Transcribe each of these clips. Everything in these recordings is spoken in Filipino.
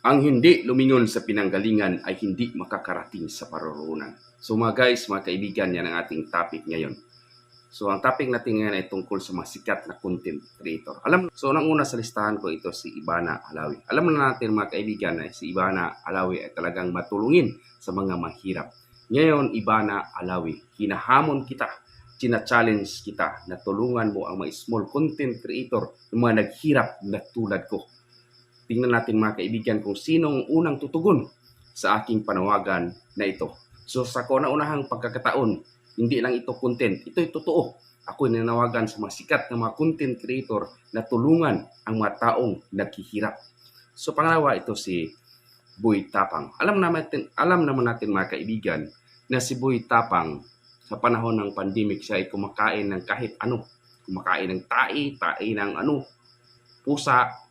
Ang hindi lumingon sa pinanggalingan ay hindi makakarating sa paroroonan. So mga guys, mga kaibigan, yan ang ating topic ngayon. So ang topic natin ngayon ay tungkol sa mga sikat na content creator. Alam, so nang una sa listahan ko ito si Ibana Alawi. Alam na natin mga kaibigan na si Ibana Alawi ay talagang matulungin sa mga mahirap. Ngayon, Ibana Alawi, hinahamon kita, china-challenge kita na tulungan mo ang mga small content creator ng mga naghirap na tulad ko. Tingnan natin mga kaibigan kung sinong unang tutugon sa aking panawagan na ito. So sa kauna-unahang pagkakataon, hindi lang ito content, ito'y totoo. Ako nanawagan sa mga sikat na mga content creator na tulungan ang mga taong naghihirap. So pangalawa ito si Boy Tapang. Alam naman natin, alam naman natin mga kaibigan na si Boy Tapang sa panahon ng pandemic siya ay kumakain ng kahit ano. Kumakain ng tae, tae ng ano, pusa,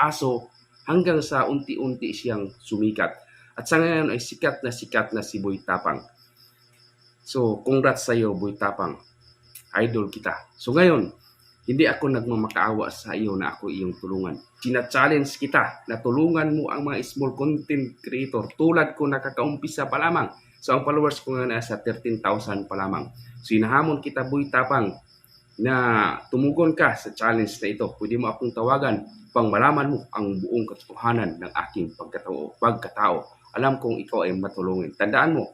aso, hanggang sa unti-unti siyang sumikat. At sa ngayon ay sikat na sikat na si Boy Tapang. So, congrats sa iyo, Boy Tapang. Idol kita. So ngayon, hindi ako nagmamakaawa sa iyo na ako iyong tulungan. China-challenge kita na tulungan mo ang mga small content creator tulad ko nakakaumpisa pa lamang. So ang followers ko ngayon ay sa 13,000 pa lamang. So hinahamon kita, Boy Tapang, na tumugon ka sa challenge na ito. Pwede mo akong tawagan pang malaman mo ang buong katotohanan ng aking pagkatao. pagkatao. Alam kong ikaw ay matulungin. Tandaan mo,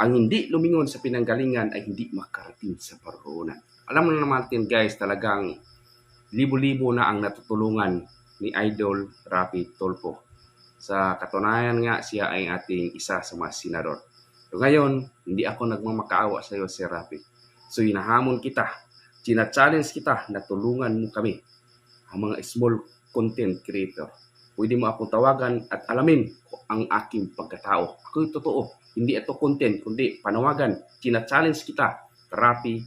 ang hindi lumingon sa pinanggalingan ay hindi makarating sa paroonan. Alam mo na naman natin guys, talagang libo-libo na ang natutulungan ni Idol Rapi Tolpo. Sa katunayan nga, siya ay ating isa sa mga senador. So ngayon, hindi ako nagmamakaawa sa iyo, Sir Rapi. So hinahamon kita, china-challenge kita na tulungan mo kami, ang mga small content creator. Pwede mo akong tawagan at alamin ang aking pagkatao. Ako'y totoo. Hindi ito content, kundi panawagan. China-challenge kita. Rapi,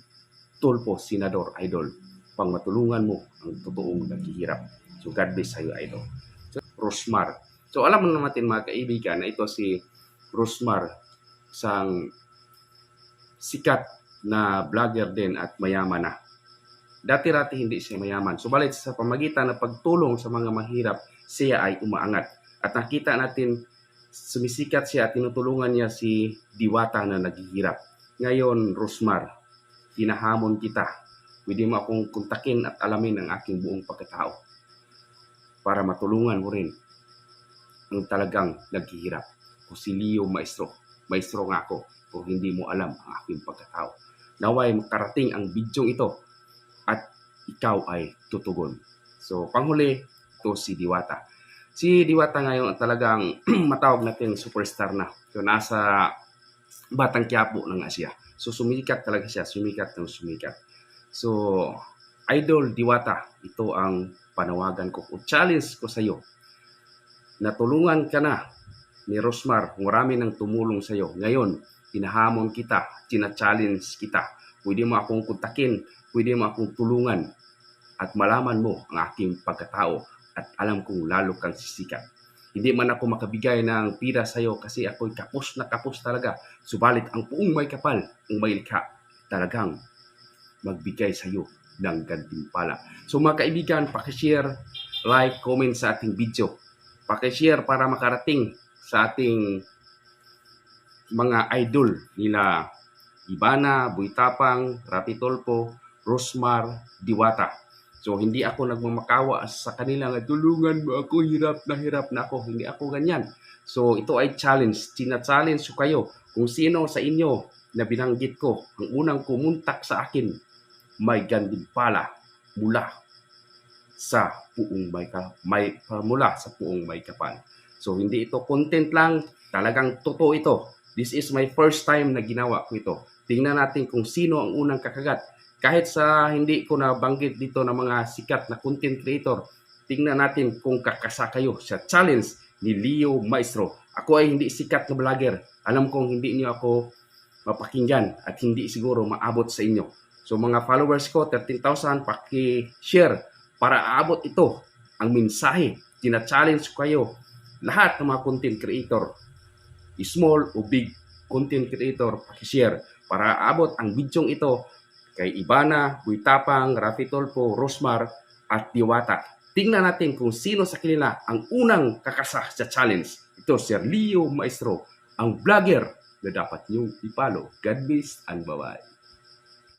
Tulpo, Senador, Idol. Pang matulungan mo ang totoong naghihirap. So God bless sa'yo, Idol. So, Rosmar. So alam mo natin mga kaibigan na ito si Rosmar sang sikat na vlogger din at mayaman na. Dati-rati hindi siya mayaman. Subalit sa pamagitan ng pagtulong sa mga mahirap, siya ay umaangat. At nakita natin sumisikat siya at tinutulungan niya si Diwata na naghihirap. Ngayon, Rosmar, hinahamon kita. Pwede mo akong kontakin at alamin ang aking buong pagkatao para matulungan mo rin ang talagang naghihirap. Kung si Leo Maestro, maestro nga ako kung hindi mo alam ang aking pagkatao. Naway makarating ang bidyong ito at ikaw ay tutugon. So, panghuli, to si Diwata. Si Diwata ngayon ang talagang matawag natin superstar na. So, nasa Batang Quiapo na nga siya. So, sumikat talaga siya. Sumikat ng sumikat. So, Idol Diwata, ito ang panawagan ko. O challenge ko sa iyo. Natulungan ka na ni Rosmar. Marami nang tumulong sa iyo. Ngayon, pinahamon kita. China-challenge kita. Pwede mo akong kontakin. Pwede mo akong tulungan. At malaman mo ang aking pagkatao. At alam kong lalo kang sisikat. Hindi man ako makabigay ng pira sa iyo kasi ako'y kapos na kapos talaga. Subalit ang puong may kapal, ang may likha, talagang magbigay sa iyo ng gantimpala. So mga kaibigan, pakishare, like, comment sa ating video. Pakishare para makarating sa ating mga idol nila Ibana, Buitapang, Rapi Tolpo, Rosmar, Diwata. So hindi ako nagmamakawa sa kanila nga tulungan mo ako, hirap na hirap na ako. Hindi ako ganyan. So ito ay challenge. Tina-challenge ko kayo kung sino sa inyo na binanggit ko ang unang kumuntak sa akin may gandimpala mula sa puong may, ka, may mula sa puong may kapal. So hindi ito content lang, talagang totoo ito. This is my first time na ginawa ko ito. Tingnan natin kung sino ang unang kakagat. Kahit sa hindi ko nabanggit dito ng mga sikat na content creator, tingnan natin kung kakasa kayo sa challenge ni Leo Maestro. Ako ay hindi sikat na vlogger. Alam kong hindi niyo ako mapakinggan at hindi siguro maabot sa inyo. So mga followers ko, 13,000, paki-share para aabot ito ang mensahe. Tina-challenge ko kayo lahat ng mga content creator, small o big content creator, paki-share para aabot ang bidyong ito kay Ibana, Buitapang, Rafi Tolpo, Rosmar at Diwata. tingnan natin kung sino sa kanila ang unang kakasa sa challenge. Ito, Sir Leo Maestro, ang vlogger na dapat niyong ipalo. God bless ang babae.